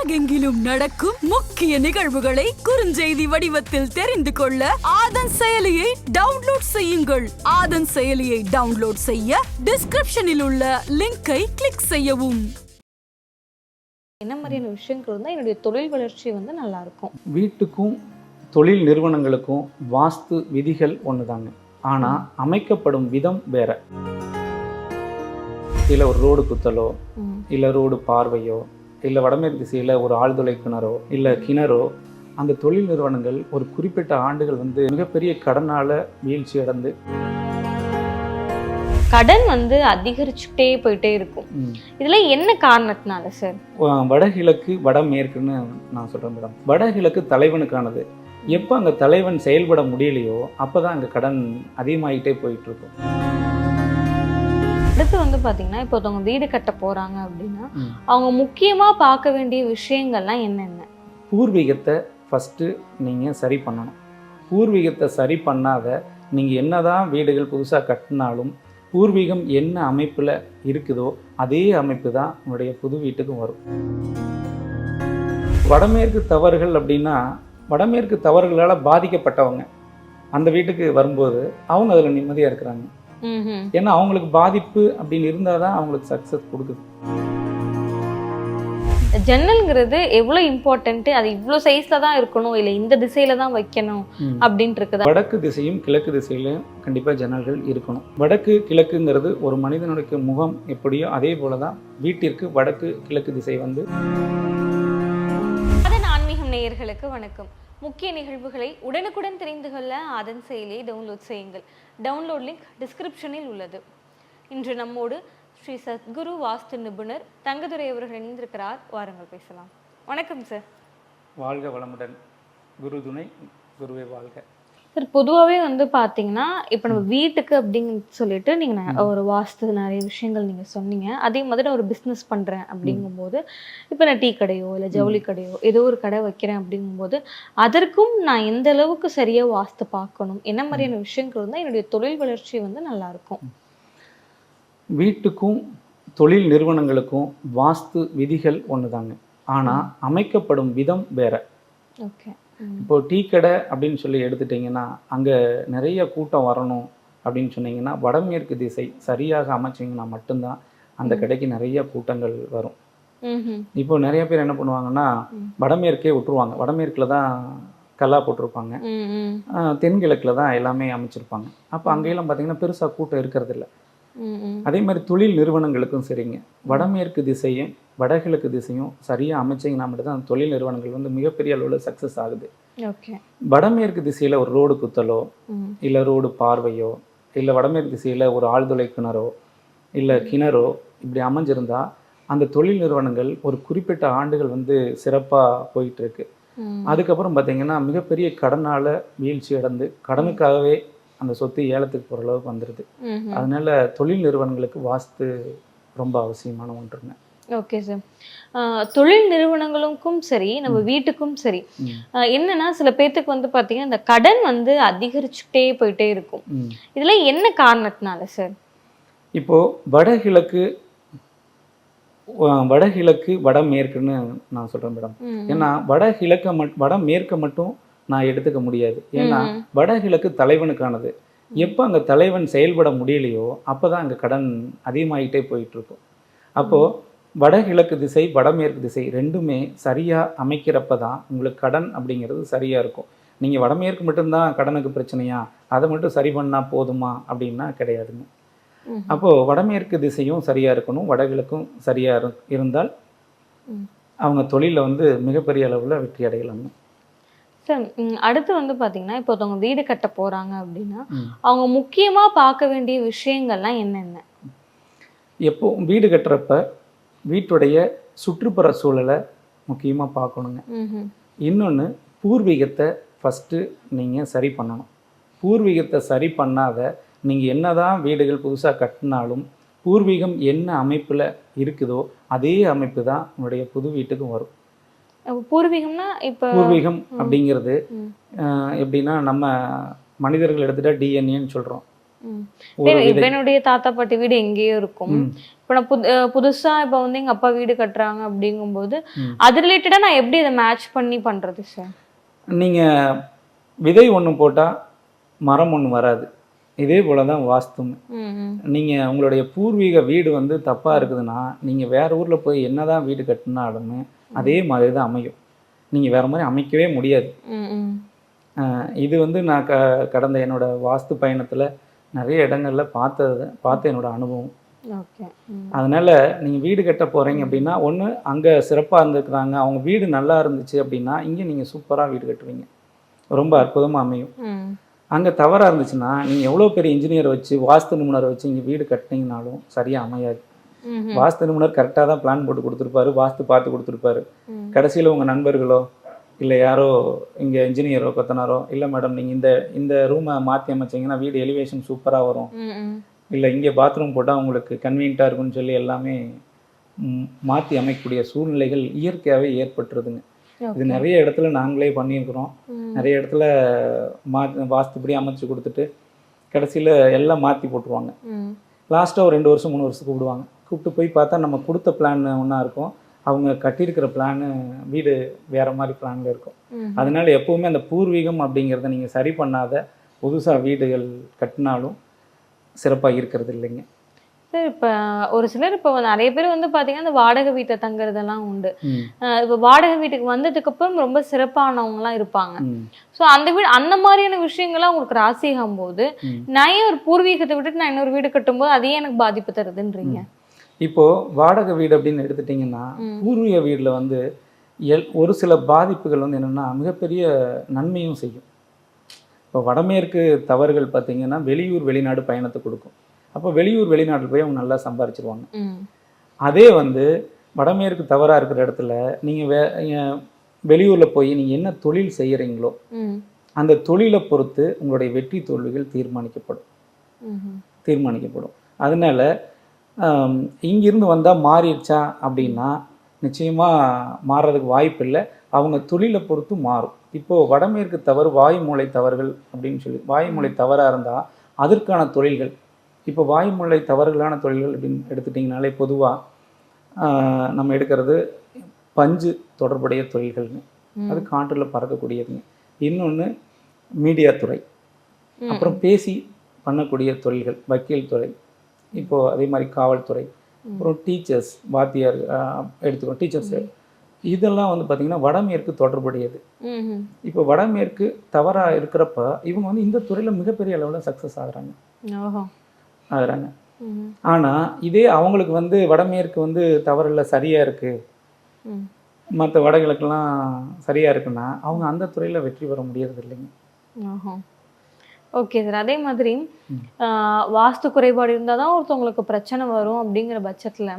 உலகெங்கிலும் நடக்கும் முக்கிய நிகழ்வுகளை குறுஞ்செய்தி வடிவத்தில் தெரிந்து கொள்ள ஆதன் செயலியை டவுன்லோட் செய்யுங்கள். ஆதன் செயலியை டவுன்லோட் செய்ய டிஸ்கிரிப்ஷனில் உள்ள லிங்கை கிளிக் செய்யவும். என்ன மாதிரியான விஷயங்கள் இருந்தால் என்னுடைய தொழில் வளர்ச்சி வந்து நல்லா இருக்கும் வீட்டுக்கும் தொழில் நிறுவனங்களுக்கும் வாஸ்து விதிகள் ஒன்று தாங்க ஆனால் அமைக்கப்படும் விதம் வேற. இல்லை ஒரு ரோடு குத்தலோ. இல்லை ரோடு பார்வையோ இல்லை வடமேற்கு திசையில் ஒரு ஆழ்துளை கிணறோ இல்லை கிணறோ அந்த தொழில் நிறுவனங்கள் ஒரு குறிப்பிட்ட ஆண்டுகள் வந்து மிகப்பெரிய கடனால் வீழ்ச்சி அடைந்து கடன் வந்து அதிகரிச்சுட்டே போயிட்டே இருக்கும். இதுல என்ன காரணத்தினால சார்? வடகிழக்கு வடமேற்குன்னு நான் சொல்கிறேன் மேடம். வடகிழக்கு தலைவனுக்கானது. எப்போ அங்கே தலைவன் செயல்பட முடியலையோ அப்போ தான் அங்கே கடன் அதிகமாகிட்டே போயிட்டு இருக்கும். அடுத்து வந்து பாத்தீங்கன்னா இப்போ ஒருத்தவங்க வீடு கட்ட போறாங்க அப்படின்னா. அவங்க முக்கியமா பார்க்க வேண்டிய விஷயங்கள்லாம் என்னென்ன பூர்வீகத்தை ஃபஸ்ட்டு நீங்கள் சரி பண்ணணும் பூர்வீகத்தை சரி பண்ணாத நீங்கள் என்னதான் வீடுகள் புதுசாக கட்டினாலும் பூர்வீகம் என்ன அமைப்பில் இருக்குதோ அதே அமைப்பு தான் உங்களுடைய புது வீட்டுக்கும் வரும் வடமேற்கு தவறுகள் அப்படின்னா வடமேற்கு தவறுகளால் பாதிக்கப்பட்டவங்க அந்த வீட்டுக்கு வரும்போது அவங்க அதில் நிம்மதியாக இருக்கிறாங்க. ஏன்னா அவங்களுக்கு பாதிப்பு அப்படின்னு இருந்தால் தான் அவங்களுக்கு சக்ஸஸ் கொடுக்குது. ஜன்னல்ங்கிறது எவ்வளவு இம்பார்ட்டன்ட் அது இவ்வளோ சைஸ்ல தான் இருக்கணும் இல்ல இந்த திசையில தான் வைக்கணும். அப்படின்ட்டு இருக்குதா வடக்கு திசையும் கிழக்கு திசையிலும் கண்டிப்பாக ஜன்னல்கள் இருக்கணும். வடக்கு கிழக்குங்கிறது ஒரு மனிதனுடைய முகம் எப்படியோ அதே போல தான் வீட்டிற்கு வடக்கு கிழக்கு திசை வந்து. அதன் ஆன்மீகம் நேயர்களுக்கு வணக்கம். முக்கிய நிகழ்வுகளை உடனுக்குடன் தெரிந்து கொள்ள அதன் செயலியை டவுன்லோட் செய்யுங்கள். டவுன்லோட் லிங்க் டிஸ்கிரிப்ஷனில் உள்ளது. இன்று நம்மோடு ஸ்ரீ சத்குரு வாஸ்து நிபுணர் தங்கதுரை அவர்கள் இணைந்திருக்கிறார். வாருங்கள் பேசலாம். வணக்கம் சார் வாழ்க வளமுடன். குரு துணை குருவே வாழ்க. சார் பொதுவாகவே வந்து பார்த்தீங்கன்னா இப்போ நம்ம வீட்டுக்கு அப்படின்னு சொல்லிட்டு நீங்கள் ஒரு வாஸ்து நிறைய விஷயங்கள் நீங்கள் சொன்னீங்க. அதே மாதிரி நான் ஒரு பிஸ்னஸ் பண்ணுறேன் அப்படிங்கும்போது இப்போ நான் டீ கடையோ இல்லை ஜவுளி கடையோ ஏதோ ஒரு கடை வைக்கிறேன் அப்படிங்கும்போது அதற்கும் நான் எந்த அளவுக்கு சரியாக வாஸ்து பார்க்கணும் என்ன மாதிரியான விஷயங்கள் இருந்தால் என்னுடைய தொழில் வளர்ச்சி வந்து நல்லா இருக்கும் வீட்டுக்கும் தொழில் நிறுவனங்களுக்கும் வாஸ்து விதிகள் ஒன்று தாங்க ஆனால் அமைக்கப்படும் விதம் வேற. ஓகே. இப்போ டீ கடை அப்படின்னு சொல்லி எடுத்துட்டிங்கன்னா அங்கே நிறைய கூட்டம் வரணும் அப்படின்னு சொன்னீங்கன்னா வடமேற்கு திசை சரியாக அமைச்சிங்கன்னா மட்டும்தான் அந்த கடைக்கு நிறைய கூட்டங்கள் வரும். இப்போ நிறைய பேர் என்ன பண்ணுவாங்கன்னா. வடமேற்கே விட்டுருவாங்க. வடமேற்கில் தான் கல்லா போட்டிருப்பாங்க. தென்கிழக்கில் தான் எல்லாமே அமைச்சிருப்பாங்க. அப்போ அங்கெல்லாம் பார்த்தீங்கன்னா பெருசாக கூட்டம் இருக்கிறது இல்ல அதே மாதிரி தொழில் நிறுவனங்களுக்கும் சரிங்க. வடமேற்கு திசையும் வடகிழக்கு திசையும் சரியாக அமைச்சிங்கன்னா மட்டும்தான் அந்த தொழில் நிறுவனங்கள் வந்து மிகப்பெரிய அளவில் சக்ஸஸ் ஆகுது. வடமேற்கு திசையில் ஒரு ரோடு குத்தலோ இல்லை ரோடு பார்வையோ இல்லை வடமேற்கு திசையில் ஒரு ஆழ்துளை கிணறோ இல்லை கிணறோ இப்படி அமைஞ்சிருந்தா அந்த தொழில் நிறுவனங்கள் ஒரு குறிப்பிட்ட ஆண்டுகள் வந்து சிறப்பாக போயிட்டு இருக்கு. ம். அதுக்கப்புறம் பார்த்தீங்கன்னா மிகப்பெரிய கடனால் வீழ்ச்சி அடைந்து கடனுக்காகவே அந்த சொத்து ஏலத்துக்கு போகிற அளவுக்கு வந்துடுது அதனால தொழில் நிறுவனங்களுக்கு வாஸ்து ரொம்ப அவசியமான ஒன்றுங்க. ஓகே சார் தொழில் நிறுவனங்களுக்கும் சரி நம்ம வீட்டுக்கும் சரி என்னன்னா சில பேர்த்துக்கு வந்து பாத்தீங்கன்னா இந்த கடன் வந்து அதிகரிச்சுட்டே போயிட்டே இருக்கும். இதுல என்ன காரணத்தினால சார் இப்போ வடகிழக்கு வடகிழக்கு வடமேற்குன்னு நான் சொல்கிறேன் மேடம் ஏன்னா வடகிழக்க மட் வடமேற்க மட்டும் நான் எடுத்துக்க முடியாது. ஏன்னா. வடகிழக்கு தலைவனுக்கானது. எப்போ அங்கே தலைவன் செயல்பட முடியலையோ அப்போ தான் அங்கே கடன் அதிகமாகிட்டே போயிட்டு இருக்கும் அப்போது வடகிழக்கு திசை வடமேற்கு திசை ரெண்டுமே சரியாக அமைக்கிறப்ப தான் உங்களுக்கு கடன் அப்படிங்கிறது சரியாக இருக்கும். நீங்கள் வடமேற்கு மட்டும்தான் கடனுக்கு பிரச்சனையா? அதை மட்டும் சரி பண்ணால் போதுமா? அப்படின்னா கிடையாதுங்க. அப்போது வடமேற்கு திசையும் சரியாக இருக்கணும் வடகிழக்கும் சரியாக இருந்தால். அவங்க தொழிலில் வந்து மிகப்பெரிய அளவில் வெற்றி அடையலாங்க. ம், அடுத்து வந்து பாத்தீங்கன்னா இப்போ ஒருத்தவங்க வீடு கட்ட போறாங்க அப்படின்னா. அவங்க முக்கியமா பார்க்க வேண்டிய விஷயங்கள்லாம் என்னென்ன எப்போ வீடு கட்டுறப்ப வீட்டுடைய சுற்றுப்புற சூழலை முக்கியமாக பார்க்கணுங்க. இன்னொன்று பூர்வீகத்தை ஃபஸ்ட்டு நீங்கள் சரி பண்ணணும் பூர்வீகத்தை சரி பண்ணாத நீங்கள் என்னதான் வீடுகள் புதுசாக கட்டினாலும் பூர்வீகம் என்ன அமைப்பில் இருக்குதோ அதே அமைப்பு தான் உங்களுடைய புது வீட்டுக்கும் வரும் பூர்வீகம்னா இப்போ பூர்வீகம் அப்படிங்கிறது எப்படின்னா நம்ம மனிதர்கள் எடுத்துட்டா டிஎன்ஏன்னு சொல்கிறோம் என்னுடைய தாத்தா பாட்டி வீடு எங்கேயோ இருக்கும். இப்போ நான் புது புதுசா இப்போ வந்து எங்க அப்பா வீடு கட்டுறாங்க அப்படிங்கும்போது. அது ரிலேட்டடா நான் எப்படி இதை மேட்ச் பண்ணி பண்றது சார் நீங்கள் விதை ஒன்று போட்டால் மரம் ஒன்று வராது. இதே போல தான் வாஸ்தும். நீங்கள் உங்களுடைய பூர்வீக வீடு வந்து தப்பாக இருக்குதுன்னா நீங்கள் வேற ஊரில் போய் என்னதான் வீடு கட்டினாலுமே அதே மாதிரி தான் அமையும். நீங்கள் வேற மாதிரி அமைக்கவே முடியாது. இது வந்து நான் க கடந்த என்னோட வாஸ்து பயணத்தில் நிறைய இடங்கள்ல பார்த்தது பார்த்த என்னோட அனுபவம். அதனால் நீங்கள் வீடு கட்ட போகிறீங்க அப்படின்னா ஒன்று அங்கே சிறப்பாக இருந்திருக்கிறாங்க அவங்க வீடு நல்லா இருந்துச்சு அப்படின்னா இங்கே நீங்கள் சூப்பராக வீடு கட்டுவீங்க. ரொம்ப அற்புதமாக அமையும். அங்கே தவறாக இருந்துச்சுன்னா நீங்கள் எவ்வளோ பெரிய இன்ஜினியரை வச்சு வாஸ்து நிபுணரை வச்சு இங்கே வீடு கட்டினீங்கனாலும் சரியாக அமையாது. வாஸ்து நிபுணர் கரெக்டாக தான் பிளான் போட்டு கொடுத்துருப்பாரு வாஸ்து பார்த்து கொடுத்துருப்பாரு. கடைசியில் உங்கள் நண்பர்களோ இல்லை யாரோ இங்கே இன்ஜினியரோ கொத்தனாரோ இல்லை மேடம் நீங்கள் இந்த இந்த ரூமை மாற்றி அமைச்சீங்கன்னா வீடு எலிவேஷன் சூப்பராக வரும். இல்லை இங்கே பாத்ரூம் போட்டால் உங்களுக்கு கன்வீனியண்ட்டாக இருக்கும்னு சொல்லி எல்லாமே மாற்றி அமைக்கக்கூடிய சூழ்நிலைகள் இயற்கையாகவே ஏற்பட்டுருதுங்க. இது நிறைய இடத்துல நாங்களே பண்ணியிருக்கிறோம். நிறைய இடத்துல மா வாஸ்துப்படி அமைச்சு கொடுத்துட்டு கடைசியில் எல்லாம் மாற்றி போட்டுருவாங்க. லாஸ்ட்டாக ஒரு ரெண்டு வருஷம் மூணு வருஷம் கூப்பிடுவாங்க. கூப்பிட்டு போய் பார்த்தா நம்ம கொடுத்த பிளான் ஒன்றா இருக்கும். அவங்க கட்டியிருக்கிற பிளானு வீடு வேறு மாதிரி பிளானில் இருக்கும். அதனால எப்போவுமே அந்த பூர்வீகம் அப்படிங்கிறத நீங்கள் சரி பண்ணாத புதுசாக வீடுகள் கட்டினாலும் சிறப்பாக இருக்கிறது இல்லைங்க. சார் இப்போ ஒரு சிலர் இப்போ நிறைய பேர் வந்து பார்த்தீங்கன்னா இந்த வாடகை வீட்டை தங்குறதெல்லாம் உண்டு. இப்போ வாடகை வீட்டுக்கு வந்ததுக்கு அப்புறம் ரொம்ப சிறப்பானவங்கலாம் இருப்பாங்க. ஸோ அந்த வீடு அந்த மாதிரியான விஷயங்கள்லாம் உங்களுக்கு ராசியாகும் போது. நான் ஒரு பூர்வீகத்தை விட்டுட்டு நான் இன்னொரு வீடு கட்டும்போது அதே எனக்கு பாதிப்பு தருதுன்றீங்க? இப்போ வாடகை வீடு அப்படின்னு எடுத்துட்டிங்கன்னா. பூர்வீக வீட்டில் வந்து எல் ஒரு சில பாதிப்புகள் வந்து என்னென்னா மிகப்பெரிய நன்மையும் செய்யும். இப்போ வடமேற்கு தவறுகள் பார்த்தீங்கன்னா வெளியூர் வெளிநாடு பயணத்தை கொடுக்கும். அப்போ வெளியூர் வெளிநாட்டில் போய் அவங்க நல்லா சம்பாரிச்சிருவாங்க. அதே வந்து வடமேற்கு தவறாக இருக்கிற இடத்துல நீங்கள் வே வெளியூரில் போய் நீங்கள் என்ன தொழில் செய்கிறீங்களோ அந்த தொழிலை பொறுத்து உங்களுடைய வெற்றி தோல்விகள் தீர்மானிக்கப்படும். தீர்மானிக்கப்படும். அதனால இங்கிருந்து வந்தால் மாறிடுச்சா அப்படின்னா நிச்சயமாக மாறுறதுக்கு வாய்ப்பு இல்லை. அவங்க தொழிலை பொறுத்து மாறும். இப்போது வடமேற்கு தவறு வாய்மூலை தவறுகள் அப்படின்னு சொல்லி வாய்மூலை தவறாக இருந்தால் அதற்கான தொழில்கள். இப்போ வாய்மூலை தவறுகளான தொழில்கள் அப்படின்னு எடுத்துட்டிங்கனாலே பொதுவாக நம்ம எடுக்கிறது பஞ்சு தொடர்புடைய தொழில்கள்ங்க ம். அது காற்றில் பறக்கக்கூடியதுங்க. இன்னொன்று மீடியா துறை. அப்புறம் பேசி பண்ணக்கூடிய தொழில்கள் வக்கீல் துறை இப்போது அதே மாதிரி காவல்துறை அப்புறம் டீச்சர்ஸ் வாத்தியார் ஆஹ், எடுத்துக்கோ டீச்சர்ஸ் இதெல்லாம் வந்து பார்த்திங்கன்னா வடமேற்கு தொடர்புடையது. இப்போ வடமேற்கு தவறாக இருக்கிறப்ப இவங்க வந்து இந்த துறையில் மிகப்பெரிய அளவில் சக்ஸஸ் ஆகுறாங்க. ஆகுறாங்க. ஆனால் இதே அவங்களுக்கு வந்து வடமேற்கு வந்து தவறில் சரியாக இருக்குது. மற்ற வடகிழக்கெல்லாம் சரியாக இருக்குன்னா அவங்க அந்த துறையில் வெற்றி பெற முடியறது இல்லைங்க. ஓகே சார் அதே மாதிரி வாஸ்து குறைபாடு இருந்தால் தான் ஒருத்தவங்களுக்கு பிரச்சனை வரும் அப்படிங்கிற பட்சத்தில்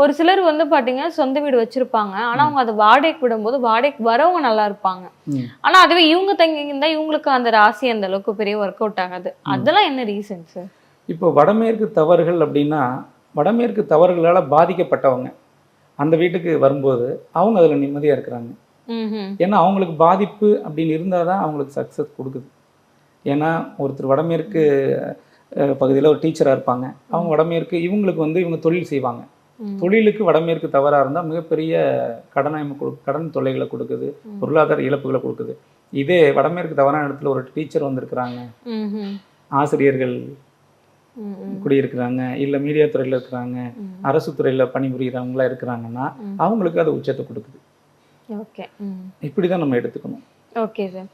ஒரு சிலர் வந்து பார்த்தீங்கன்னா சொந்த வீடு வச்சிருப்பாங்க. ஆனால் அவங்க அதை வாடகைக்கு விடும்போது வாடகைக்கு வரவங்க நல்லா இருப்பாங்க. ஆனால் அதுவே இவங்க தங்கி இருந்தால் இவங்களுக்கு அந்த ராசி அந்த அளவுக்கு பெரிய ஒர்க் அவுட் ஆகாது. அதெல்லாம் என்ன ரீசன் சார் இப்போ வடமேற்கு தவறுகள் அப்படின்னா வடமேற்கு தவறுகளால் பாதிக்கப்பட்டவங்க அந்த வீட்டுக்கு வரும்போது அவங்க அதில் நிம்மதியாக இருக்கிறாங்க. ஏன்னா அவங்களுக்கு பாதிப்பு அப்படின்னு இருந்தால் தான் அவங்களுக்கு சக்ஸஸ் கொடுக்குது. ஏன்னா ஒருத்தர் வடமேற்கு பகுதியில் ஒரு டீச்சராக இருப்பாங்க. அவங்க வடமேற்கு இவங்களுக்கு வந்து இவங்க தொழில் செய்வாங்க. தொழிலுக்கு வடமேற்கு தவறாக இருந்தால் மிகப்பெரிய கடனை கொடு கடன் தொல்லைகளை கொடுக்குது பொருளாதார இழப்புகளை கொடுக்குது. இதே வடமேற்கு தவறான இடத்துல ஒரு டீச்சர் வந்திருக்கிறாங்க. ஆசிரியர்கள் குடியிருக்கிறாங்க இல்லை மீடியா துறையில் இருக்கிறாங்க. அரசு துறையில் பணிபுரிகிறவங்களா இருக்கிறாங்கன்னா. அவங்களுக்கு அது உச்சத்தை கொடுக்குது. ஓகே. இப்படி தான் நம்ம எடுத்துக்கணும். Okay sir.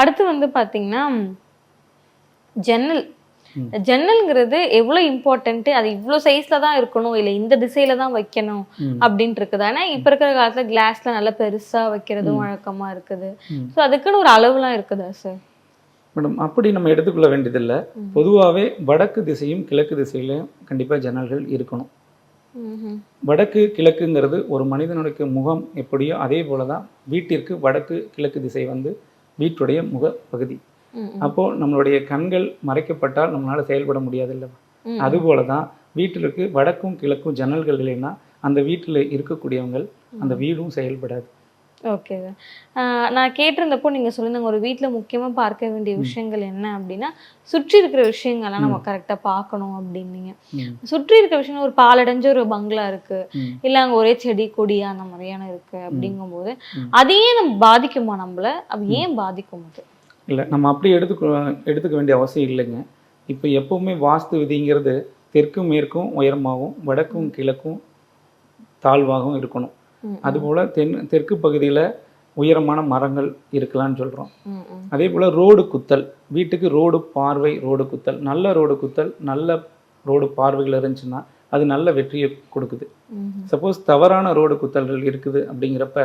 அடுத்து வந்து பார்த்தீங்கன்னா ஜன்னல். ஜன்னல்ங்கிறது எவ்வளோ இம்பார்ட்டன்ட்டு அது இவ்வளோ சைஸில் தான் இருக்கணும் இல்லை இந்த திசையில தான் வைக்கணும். அப்படின்ட்டு இருக்குது ஆனால் இப்போ இருக்கிற காலத்தில் கிளாஸில் நல்லா பெருசாக வைக்கிறதும் வழக்கமாக இருக்குது. ஸோ அதுக்குன்னு ஒரு அளவுலாம் இருக்குதா சார் மேடம் அப்படி நம்ம எடுத்துக்கொள்ள வேண்டியதில்லை. பொதுவாகவே வடக்கு திசையும் கிழக்கு திசையிலையும் கண்டிப்பாக ஜன்னல்கள் இருக்கணும். வடக்கு கிழக்குங்கிறது ஒரு மனிதனுடைய முகம் எப்படியோ அதே போல தான் வீட்டிற்கு வடக்கு கிழக்கு திசை வந்து வீட்டுடைய முக பகுதி அப்போது நம்மளுடைய கண்கள் மறைக்கப்பட்டால் நம்மளால் செயல்பட முடியாது ம். அதுபோல தான் வீட்டிற்கு வடக்கும் கிழக்கும் ஜன்னல்கள் இல்லைன்னா அந்த வீட்டில் இருக்கக்கூடியவங்க அந்த வீடும் செயல்படாது. ஓகே. நான் கேட்டிருந்தப்போ நீங்கள் சொல்லியிருந்தாங்க ஒரு வீட்டில் முக்கியமாக பார்க்க வேண்டிய விஷயங்கள் என்ன அப்படின்னா சுற்றி இருக்கிற விஷயங்கள்லாம் நம்ம கரெக்டாக பார்க்கணும் அப்படின்னீங்க. சுற்றி இருக்கிற விஷயங்கள் ஒரு பாலடைஞ்ச ஒரு பங்களா இருக்கு. இல்ல அங்க ஒரே செடி கொடி அந்த மாதிரியான இருக்கு அப்படிங்கும்போது. அதையே நம்ம பாதிக்குமா நம்மள? அது ஏன் பாதிக்கும் அது? இல்லை நம்ம அப்படி எடுத்துக்க எடுத்துக்க வேண்டிய அவசியம் இல்லைங்க. இப்போ எப்பவுமே வாஸ்து விதிங்கிறது தெற்கும் மேற்கும் உயரமாகவும் வடக்கும் கிழக்கும் தாழ்வாகவும் இருக்கணும். அதுபோல் தென் தெற்கு பகுதியில் உயரமான மரங்கள் இருக்கலாம்னு சொல்கிறோம். அதே போல் ரோடு குத்தல் வீட்டுக்கு ரோடு பார்வை ரோடு குத்தல் நல்ல ரோடு குத்தல் நல்ல ரோடு பார்வைகள் இருந்துச்சுன்னா அது நல்ல வெற்றியை கொடுக்குது. சப்போஸ் தவறான ரோடு குத்தல்கள் இருக்குது அப்படிங்கிறப்ப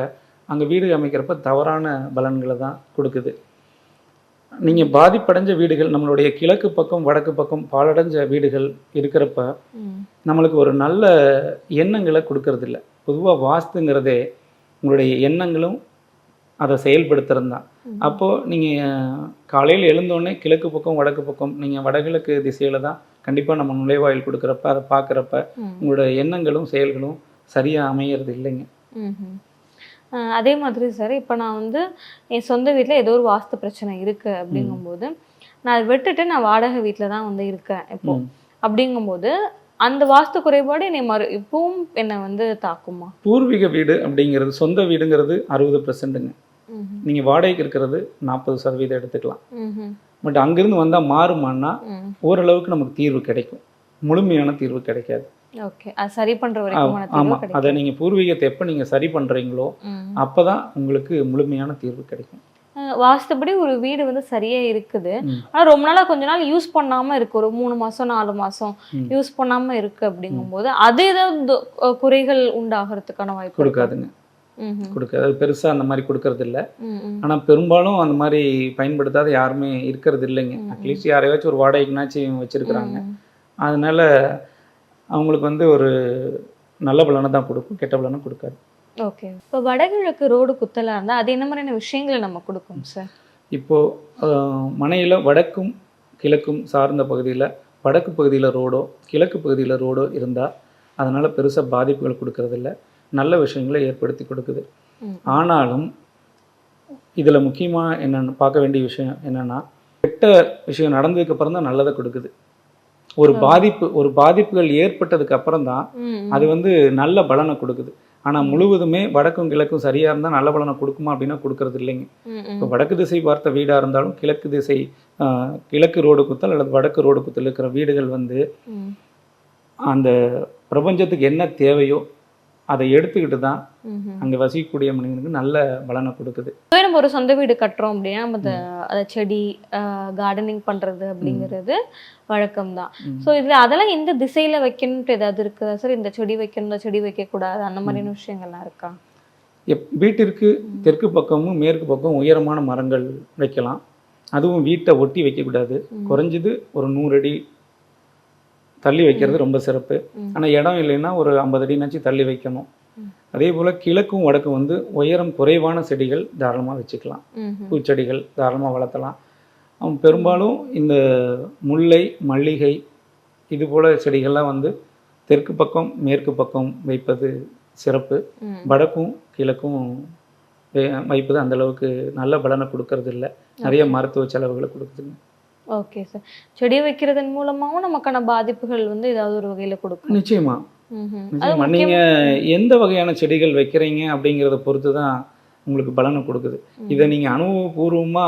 அங்கே வீடு அமைக்கிறப்ப தவறான பலன்களை தான் கொடுக்குது. நீங்கள் பாதிப்படைஞ்ச வீடுகள் நம்மளுடைய கிழக்கு பக்கம் வடக்கு பக்கம் பாலடைஞ்ச வீடுகள் இருக்கிறப்ப நம்மளுக்கு ஒரு நல்ல எண்ணங்களை கொடுக்கறதில்ல. பொதுவாக வாஸ்துங்கிறதே உங்களுடைய எண்ணங்களும் அதை செயல்படுத்துறது தான். அப்போது நீங்கள் காலையில் எழுந்தோடனே கிழக்கு பக்கம் வடக்கு பக்கம் நீங்கள் வடகிழக்கு திசையில் தான் கண்டிப்பாக நம்ம நுழைவாயில் கொடுக்குறப்ப அதை பார்க்குறப்ப உங்களோட எண்ணங்களும் செயல்களும் சரியாக அமையறது இல்லைங்க. அதே மாதிரி சார் இப்போ நான் வந்து என் சொந்த வீட்டில் ஏதோ ஒரு வாஸ்து பிரச்சனை இருக்கு அப்படிங்கும்போது நான் அதை விட்டுட்டு நான் வாடகை வீட்டில் தான் வந்து இருக்கேன் இப்போ. அப்படிங்கும்போது அந்த வாஸ்து குறைபாடு என்னை மறு இப்பவும் என்னை வந்து தாக்குமா? பூர்வீக வீடு அப்படிங்கிறது சொந்த வீடுங்கிறது அறுபது பர்சன்ட்டுங்க ம், நீங்கள் வாடகைக்கு இருக்கிறது நாற்பது சதவீதம் எடுத்துக்கலாம். பட் அங்கேருந்து வந்தால் மாறுமான்னா. ஓரளவுக்கு நமக்கு தீர்வு கிடைக்கும். முழுமையான தீர்வு கிடைக்காது. ஓகே அது சரி பண்ற வரைக்கும் ஆமாம் அதை நீங்கள் பூர்வீகத்தை எப்போ நீங்கள் சரி பண்ணுறீங்களோ ம். அப்போ தான் உங்களுக்கு முழுமையான தீர்வு கிடைக்கும் வாஸ்துபடி ஒரு வீடு வந்து சரியா இருக்குது. ஆனா ரொம்ப நாளா கொஞ்ச நாள் யூஸ் பண்ணாம இருக்கு ஒரு மூணு மாசம் நாலு மாசம். யூஸ் பண்ணாம இருக்கு அப்படிங்கும்போது அது ஏதாவது குறைகள் உண்டாகிறதுக்கான வாய்ப்பு? கொடுக்காதுங்க. கொடுக்காது அது பெருசாக அந்த மாதிரி கொடுக்கறது இல்லை. ஆனால் பெரும்பாலும் அந்த மாதிரி பயன்படுத்தாத யாருமே இருக்கிறது இல்லைங்க. அட்லீஸ்ட் யாரையாச்சும் ஒரு வாடகைக்குனாச்சும் வச்சுருக்குறாங்க. அதனால அவங்களுக்கு வந்து ஒரு நல்ல பலனை தான் கொடுக்கும் கெட்ட பலனை கொடுக்காது. ஓகே. இப்போ வடகிழக்கு ரோடு குத்தலா இருந்தா அது என்ன மாதிரியான விஷயங்களை நம்ம கொடுக்கும் சார்? இப்போது மனையில் வடக்கும் கிழக்கும் சார்ந்த பகுதியில் வடக்கு பகுதியில் ரோடோ கிழக்கு பகுதியில் ரோடோ இருந்தால் அதனால் பெருசாக பாதிப்புகள் கொடுக்கறதில்ல. நல்ல விஷயங்களை ஏற்படுத்தி கொடுக்குது. ஆனாலும் இதில் முக்கியமாக என்னென்னு பார்க்க வேண்டிய விஷயம் என்னென்னா கெட்ட விஷயம் நடந்ததுக்கு அப்புறம் தான் நல்லதை கொடுக்குது. ஒரு பாதிப்பு ஒரு பாதிப்புகள் ஏற்பட்டதுக்கு அப்புறம் தான். அது வந்து நல்ல பலனை கொடுக்குது. ஆனால் முழுவதுமே வடக்கும் கிழக்கும் சரியாக இருந்தால் நல்ல பலனை கொடுக்குமா அப்படின்னா கொடுக்கறது இல்லைங்க. இப்போ வடக்கு திசை பார்த்த வீடாக இருந்தாலும் கிழக்கு திசை கிழக்கு ரோடு குத்தல் அல்லது வடக்கு ரோடு குத்தல் இருக்கிற வீடுகள் வந்து அந்த பிரபஞ்சத்துக்கு என்ன தேவையோ அதை எடுத்துக்கிட்டு தான். அங்கே வசிக்கக்கூடிய மனிதனுக்கு நல்ல பலனை கொடுக்குது. நம்ம ஒரு சொந்த வீடு கட்டுறோம் அப்படின்னா நம்ம அந்த அந்த செடி கார்டனிங் பண்றது அப்படிங்கிறது வழக்கம் தான். ஸோ இதுல அதெல்லாம் எந்த திசையில வைக்கணும்ட்டு ஏதாவது இருக்குதா சார்? இந்த செடி வைக்கணும் இந்த செடி வைக்க கூடாது அந்த மாதிரியான விஷயங்கள்லாம் இருக்கா? எப் வீட்டிற்கு தெற்கு பக்கமும் மேற்கு பக்கம் உயரமான மரங்கள் வைக்கலாம். அதுவும் வீட்டை ஒட்டி வைக்கக்கூடாது. குறைஞ்சது ஒரு நூறு அடி தள்ளி வைக்கிறது ரொம்ப சிறப்பு. ஆனால் இடம் இல்லைன்னா ஒரு ஐம்பது அடினாச்சும் தள்ளி வைக்கணும். அதே போல் கிழக்கும் வடக்கும் வந்து உயரம் குறைவான செடிகள் தாராளமாக வச்சுக்கலாம். பூச்செடிகள் தாராளமாக வளர்த்தலாம் பெரும்பாலும் இந்த முல்லை மல்லிகை இது போல செடிகள்லாம் வந்து தெற்கு பக்கம் மேற்கு பக்கம் வைப்பது சிறப்பு. வடக்கும் கிழக்கும் வைப்பது அந்த அளவுக்கு நல்ல பலனை கொடுக்கறது இல்லை நிறைய மருத்துவ செலவுகளை கொடுக்குதுங்க ஓகே சார் செடி வைக்கிறதன் மூலமாவும் நமக்கான பாதிப்புகள் வந்து ஏதாவது ஒரு வகையில கொடுக்கும். நிச்சயமா. நீங்க எந்த வகையான செடிகள் வைக்கிறீங்க அப்படிங்கிறத பொறுத்து தான் உங்களுக்கு பலனை கொடுக்குது. இதை நீங்க அனுபவபூர்வமா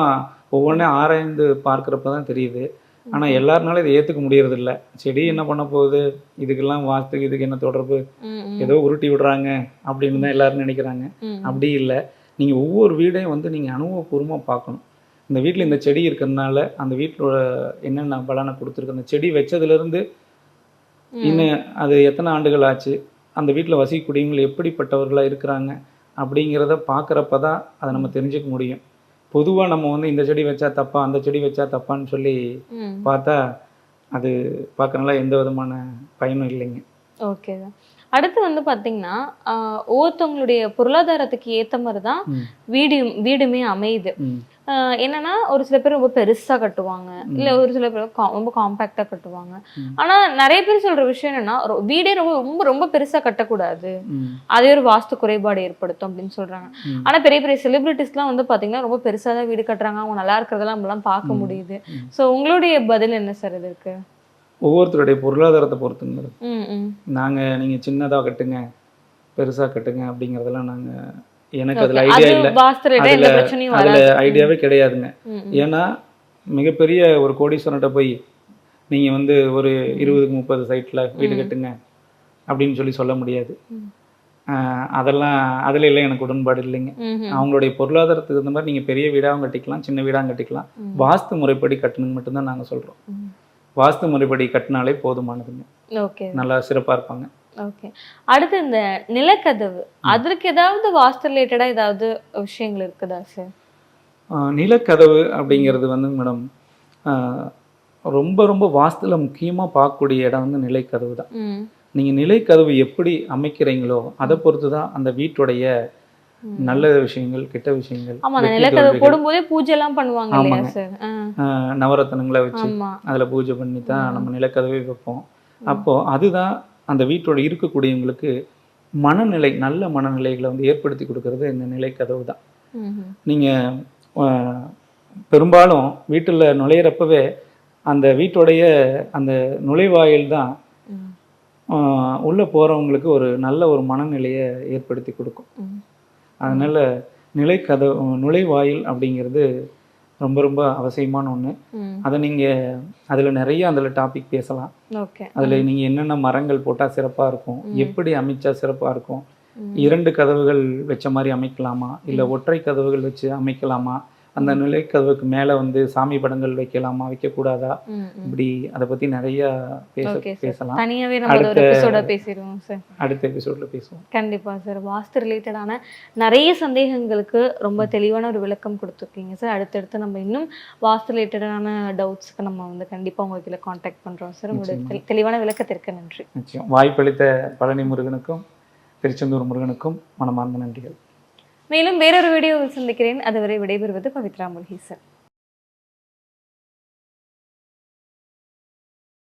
ஒவ்வொன்றையும் ஆராய்ந்து பார்க்குறப்ப தான் தெரியுது. ஆனா எல்லாருனாலும் இதை ஏத்துக்க முடியறது இல்ல செடி என்ன பண்ண போகுது? இதுக்கெல்லாம் வாஸ்து இதுக்கு என்ன தொடர்பு. ஏதோ உருட்டி விடுறாங்க அப்படின்னு தான் எல்லாரும் நினைக்கிறாங்க. அப்படி இல்லை. நீங்க ஒவ்வொரு வீடையும் வந்து நீங்க அனுபவபூர்வமா பார்க்கணும். இந்த வீட்டில் இந்த செடி இருக்கிறதுனால அந்த வீட்டிலோட என்னென்ன பலனை கொடுத்துருக்கு? அந்த செடி வச்சதுலேருந்து. இன்னும் அது எத்தனை ஆண்டுகள் ஆச்சு? அந்த வீட்டில் வசிக்கக்கூடியவங்க எப்படிப்பட்டவர்களாக இருக்கிறாங்க? அப்படிங்கிறத பார்க்குறப்ப தான் அதை நம்ம தெரிஞ்சுக்க முடியும். பொதுவாக நம்ம வந்து இந்த செடி வச்சா தப்பா அந்த செடி வச்சா தப்பான்னு சொல்லி. பார்த்தா அது பார்க்கறனால எந்த விதமான பயனும் இல்லைங்க. ஓகே தான். அடுத்து வந்து பாத்தீங்கன்னா ஆஹ் ஒவ்வொருத்தவங்களுடைய பொருளாதாரத்துக்கு ஏத்த மாதிரி தான். வீடு வீடுமே அமையுது. என்னன்னா ஒரு சில பேர் ரொம்ப பெருசா கட்டுவாங்க. இல்ல ஒரு சில பேர் ரொம்ப காம்பாக்டா கட்டுவாங்க. ஆனா நிறைய பேர் சொல்ற விஷயம் என்னன்னா வீடே ரொம்ப ரொம்ப ரொம்ப பெருசா கட்டக்கூடாது. அதே ஒரு வாஸ்து குறைபாடு ஏற்படுத்தும் அப்படின்னு சொல்றாங்க. ஆனா பெரிய பெரிய செலிபிரிட்டிஸ்லாம் வந்து பாத்தீங்கன்னா ரொம்ப பெருசா தான் வீடு கட்டுறாங்க. அவங்க நல்லா இருக்கிறதெல்லாம் நம்மளாம் பார்க்க முடியுது. சோ உங்களுடைய பதில் என்ன சார் இதற்கு ஒவ்வொருத்தருடைய பொருளாதாரத்தை பொறுத்துங்க. மேடம் ம் ம். நாங்கள் நீங்கள் சின்னதாக கட்டுங்க பெருசாக கட்டுங்க அப்படிங்கிறதெல்லாம் நாங்கள் எனக்கு அதில். ஐடியா இல்லை அதுல- ஐடியாவே கிடையாதுங்க. ஏன்னா மிகப்பெரிய ஒரு கோடீஸ்வரன்ட்ட போய் நீங்கள் வந்து ஒரு இருபதுக்கு முப்பது சைட்டில் வீடு. கட்டுங்க அப்படின்னு சொல்லி சொல்ல முடியாது அதெல்லாம் அதில் எல்லாம் எனக்கு உடன்பாடு இல்லைங்க. அவங்களுடைய பொருளாதாரத்துக்கு தகுந்த மாதிரி நீங்கள் பெரிய வீடாகவும் கட்டிக்கலாம் சின்ன வீடாகவும் கட்டிக்கலாம். வாஸ்து முறைப்படி கட்டணுன்னு மட்டும்தான் நாங்கள் சொல்கிறோம். வாஸ்து முறைப்படி கட்டினாலே போதுமானதுங்க நல்லா சிறப்பாக இருப்பாங்க ஓகே அடுத்து இந்த நிலக்கதவு. அதற்கு ஏதாவது வாஸ்து ரிலேட்டடா ஏதாவது விஷயங்கள் இருக்குதா சார் நிலக்கதவு அப்படிங்கிறது வந்து மேடம் ரொம்ப ரொம்ப வாஸ்துல முக்கியமாக பார்க்கக்கூடிய இடம் வந்து நிலைக்கதவு தான். நீங்கள் நிலைக்கதவு எப்படி அமைக்கிறீங்களோ அதை பொறுத்து தான் அந்த வீட்டுடைய. நல்ல விஷயங்கள் கெட்ட விஷயங்கள் ஆமா நிலக்கதவு போடும்போதே பூஜை எல்லாம் பண்ணுவாங்க இல்லையா. சார் நவரத்தனங்களை வச்சு அதில் பூஜை பண்ணி தான் நம்ம நிலக்கதவே வைப்போம். அப்போ அதுதான் அந்த வீட்டோட இருக்கக்கூடியவங்களுக்கு மனநிலை நல்ல மனநிலைகளை வந்து ஏற்படுத்தி கொடுக்கறது இந்த நிலைக்கதவு தான் ம், ம். நீங்கள் பெரும்பாலும் வீட்டில் நுழையிறப்பவே அந்த வீட்டுடைய அந்த நுழைவாயில் தான் உள்ளே போகிறவங்களுக்கு ஒரு நல்ல ஒரு மனநிலையை ஏற்படுத்தி கொடுக்கும். அதனால் நிலைக்கதவு நுழைவாயில் அப்படிங்கிறது ரொம்ப ரொம்ப அவசியமான ஒன்று. அதை நீங்கள் அதில் நிறைய அதில் டாபிக் பேசலாம். அதில் நீங்கள் என்னென்ன மரங்கள் போட்டால் சிறப்பாக இருக்கும். எப்படி அமைச்சா சிறப்பாக இருக்கும். இரண்டு கதவுகள் வச்ச மாதிரி அமைக்கலாமா? இல்லை ஒற்றை கதவுகள் வச்சு அமைக்கலாமா? அந்த நிலை கதவுக்கு மேலே வந்து சாமி படங்கள் வைக்கலாமா வைக்கக்கூடாதா. இப்படி அதை பற்றி நிறைய பேச பேசலாம். தனியாவே நம்ம ஒரு எபிசோட பேசிடுவோம் சார். அடுத்த எபிசோடில் பேசுவோம். கண்டிப்பா சார். வாஸ்து ரிலேட்டடான நிறைய சந்தேகங்களுக்கு ரொம்ப தெளிவான ஒரு விளக்கம் கொடுத்துருக்கீங்க சார். அடுத்தடுத்து நம்ம இன்னும் வாஸ்து ரிலேட்டடான டவுட்ஸ்க்கு நம்ம வந்து கண்டிப்பா உங்களுக்கு காண்டாக்ட் பண்றோம் சார். உங்களுடைய தெளி- தெளிவான விளக்கத்திற்கு நன்றி. நிச்சயம். வாய்ப்பளித்த பழனி முருகனுக்கும் திருச்செந்தூர் முருகனுக்கும் மனமார்ந்த நன்றிகள். மேலும் வேறொரு வீடியோவில் சந்திக்கிறேன். அதுவரை விடைபெறுவது பவித்ரா முல்ஹீசன்